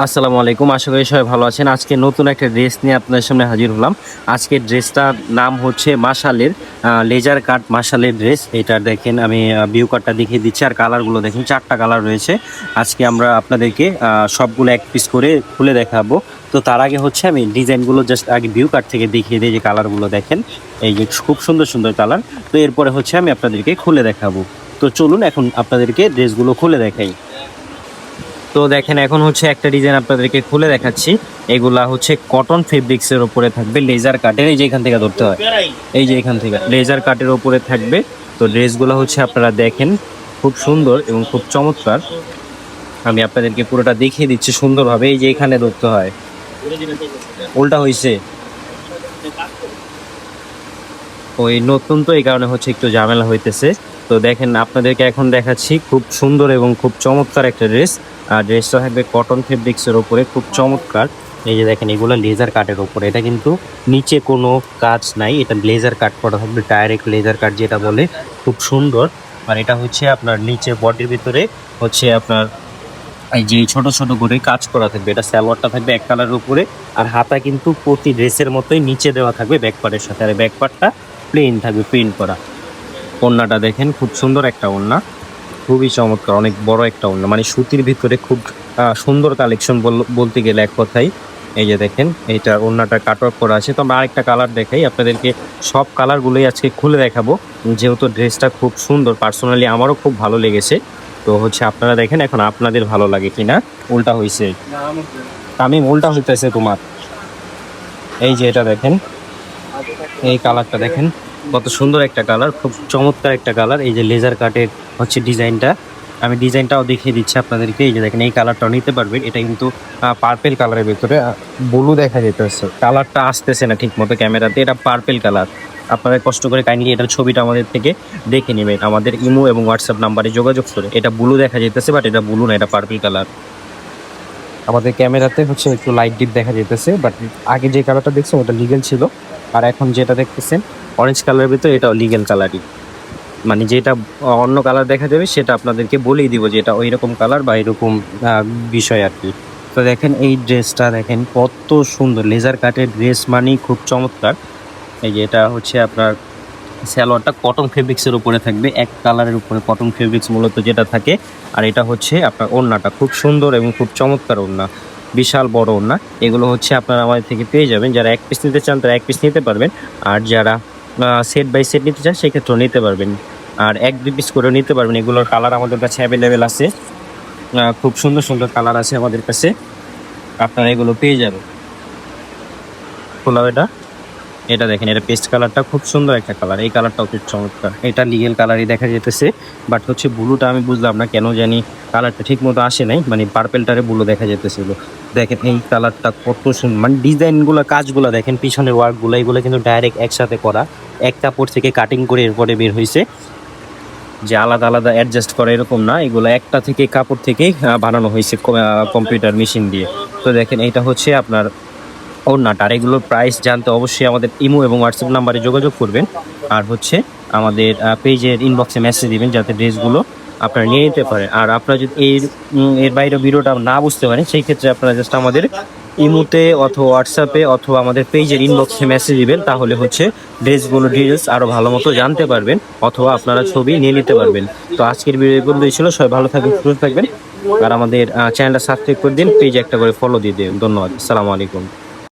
আসসালামু আলাইকুম, আশা করি সবাই ভালো আছেন। আজকে নতুন একটা ড্রেস নিয়ে আপনাদের সামনে হাজির হলাম। আজকের ড্রেসটার নাম হচ্ছে মাশালের লেজার কাট মাশালের ড্রেস। এটা দেখেন, আমি ভিউ কাটটা দেখিয়ে দিচ্ছি। আর কালারগুলো দেখেন, চারটা কালার রয়েছে। আজকে আমরা আপনাদেরকে সবগুলো এক পিস করে খুলে দেখাবো। তো তার আগে হচ্ছে আমি ডিজাইনগুলো জাস্ট আগে ভিউ কাট থেকে দেখিয়ে দিই যে কালারগুলো দেখেন। এই যে খুব সুন্দর সুন্দর কালার। তো এরপরে হচ্ছে আমি আপনাদেরকে খুলে দেখাবো। তো চলুন এখন আপনাদেরকে ড্রেসগুলো খুলে দেখাই। তো দেখেন, এখন হচ্ছে একটা ডিজাইন আপনাদেরকে খুলে দেখাচ্ছি। এগুলা হচ্ছে কটন ফেব্রিক্সের উপরে থাকবে লেজার কাটের এই যে এখান থেকে ধরতে হয়। এই যে এখান থেকে লেজার কাটের উপরে থাকবে। তো ড্রেসগুলো হচ্ছে আপনারা দেখেন, খুব সুন্দর এবং খুব চমৎকার। আমি আপনাদেরকে পুরোটা দেখিয়ে দিচ্ছি সুন্দরভাবে, এই যে এখানে ধরতে হয়। উল্টা হয়েছে ওই নতুন তো, এই কারণে হচ্ছে একটু ঝামেলা হইতেছে। তো দেখেন, আপনাদেরকে এখন দেখাচ্ছি খুব সুন্দর এবং খুব চমৎকার একটা ড্রেস আর ড্রেসটা থাকবে কটন ফেব্রিক্সের ওপরে খুব চমৎকার। এই যে দেখেন, এগুলো লেজার কাটের ওপরে এটা কিন্তু নিচে কোনো কাজ নাই। এটা লেজার কাট করা থাকবে ডাইরেক্ট লেজার কাট যেটা বলে। খুব সুন্দর। আর এটা হচ্ছে আপনার নিচে বডির ভিতরে হচ্ছে আপনার এই যে ছোট ছোট করে কাজ করা থাকবে। এটা সালোয়ারটা থাকবে এক কালারের উপরে। আর হাতা কিন্তু প্রতি ড্রেসের মতোই নিচে দেওয়া থাকবে ব্যাক পার্টের সাথে। আর ব্যাক পার্টটা প্লেন থাকবে প্রিন্ট করা। ওড়নাটা দেখেন, খুব সুন্দর একটা ওড়না খুবই চমৎকার, অনেক বড় একটা ওড়না মানে সুতির ভিতরে খুব সুন্দর কালেকশন বলতে গেলে এক কথাই এই যে দেখেন, এইটা ওড়নাটা কাট অফ করা আছে। তো আমরা আরেকটা কালার দেখাই, আপনাদেরকে সব কালারগুলোই আজকে খুলে দেখাবো। যেহেতু ড্রেসটা খুব সুন্দর পার্সোনালি আমারও খুব ভালো লেগেছে। তো হচ্ছে আপনারা দেখেন এখন আপনাদের ভালো লাগে কিনা, উল্টা হয়েছে আমি উল্টা হইতেছে তোমার। এই যে এটা দেখেন, এই কালারটা দেখেন। কত সুন্দর একটা কালার খুব চমৎকার একটা কালার এই যে লেজার কাটের হচ্ছে ডিজাইনটা আমি ডিজাইনটাও দেখিয়ে দিচ্ছি আপনাদেরকে, এই যে দেখেন, এই কালারটাও নিতে পারবেন। এটা কিন্তু পার্পেল কালারের ভিতরে ব্লু দেখা যেতেছে কালারটা আসতেছে না ঠিক মতো ক্যামেরাতে, এটা পার্পেল কালার আপনারা কষ্ট করে কাইন্ডলি এটার ছবিটা আমাদের থেকে দেখে নেবেন। আমাদের ইমো এবং হোয়াটসঅ্যাপ নাম্বারে যোগাযোগ করে। এটা ব্লু দেখা যেতেছে বাট এটা ব্লু না, এটা পার্পল কালার আমাদের ক্যামেরাতে হচ্ছে একটু লাইট ডিপ দেখা যেতেছে বাট আগে যে কালারটা দেখছেন, ওটা লিগেল ছিল। আর এখন যেটা দেখতেছেন অরেঞ্জ কালারের ভিতরে এটাও লিগেল কালারই মানে যেটা, অন্য কালার দেখা যাবে, সেটা আপনাদেরকে বলেই দিব যে এটা ওই রকম কালার বা এরকম বিষয় আর কি। তো দেখেন এই ড্রেসটা দেখেন কত সুন্দর লেজার কাটের ড্রেস মানেই খুব চমৎকার। এই যে এটা হচ্ছে আপনার স্যালোয়ারটা কটন ফেব্রিক্সের উপরে থাকবে, এক কালারের উপরে কটন ফেব্রিক্স মূলত যেটা থাকে। আর এটা হচ্ছে আপনার ওড়নাটা, খুব সুন্দর এবং খুব চমৎকার ওড়না, বিশাল বড় ওড়না। এগুলো হচ্ছে আপনারা আমাদের থেকে পেয়ে যাবেন। যারা এক পিস নিতে চান, তারা এক পিস নিতে পারবেন। আর যারা সেট বাই সেট নিতে চান, সেক্ষেত্রেও নিতে পারবেন। আর এক দুই পিস করেও নিতে পারবেন। এগুলোর কালার আমাদের কাছে অ্যাভেলেবেল আছে। খুব সুন্দর সুন্দর কালার আছে আমাদের কাছে। আপনারা এগুলো পেয়ে যাবেন। খোলাও এটা। এটা দেখেন, এটা পেস্ট কালারটা খুব সুন্দর একটা কালার এই কালারটাও খুব চমৎকার। এটা লিগেল কালারই দেখা যেতেছে। বাট হচ্ছে ব্লুটা আমি বুঝলাম না কেন জানি কালারটা ঠিক মতো আসে নাই। মানে পার্পেলটারে ব্লু দেখা যেতেছিল দেখেন এই কালারটা কত সুন্দর মানে ডিজাইনগুলো কাজগুলো দেখেন পিছনের ওয়ার্কগুলো এগুলো কিন্তু ডাইরেক্ট একসাথে করা। এক কাপড় থেকে কাটিং করে এরপরে বের হয়েছে যে আলাদা আলাদা অ্যাডজাস্ট করা এরকম না এগুলো একটা থেকে কাপড় আহ, বানানো হয়েছে কম্পিউটার মেশিন দিয়ে। তো দেখেন এটা হচ্ছে আপনার ওড়নাটা। আর এগুলোর প্রাইস জানতে অবশ্যই আমাদের ইমো এবং হোয়াটসঅ্যাপ নাম্বারে যোগাযোগ করবেন। আর হচ্ছে আমাদের পেজের ইনবক্সে মেসেজ দিবেন যাতে ড্রেসগুলো আপনারা নিয়ে নিতে পারেন। আর আপনারা যদি এর এর বাইরে ভিডিওটা না বুঝতে পারেন, সেই ক্ষেত্রে আপনারা জাস্ট আমাদের ইমোতে অথবা হোয়াটসঅ্যাপে অথবা আমাদের পেজের ইনবক্সে মেসেজ দিবেন, তাহলে হচ্ছে ড্রেসগুলো ডিটেলস আরও ভালো মতো জানতে পারবেন অথবা আপনারা ছবি নিয়ে নিতে পারবেন। তো আজকের ভিডিও এগুলো ছিল, সবাই ভালো থাকবেন, সুস্থ থাকবেন। আর আমাদের চ্যানেলটা সাবস্ক্রাইব করে দিন পেজে একটা করে ফলো দিয়ে দিন। ধন্যবাদ, আসসালামু আলাইকুম।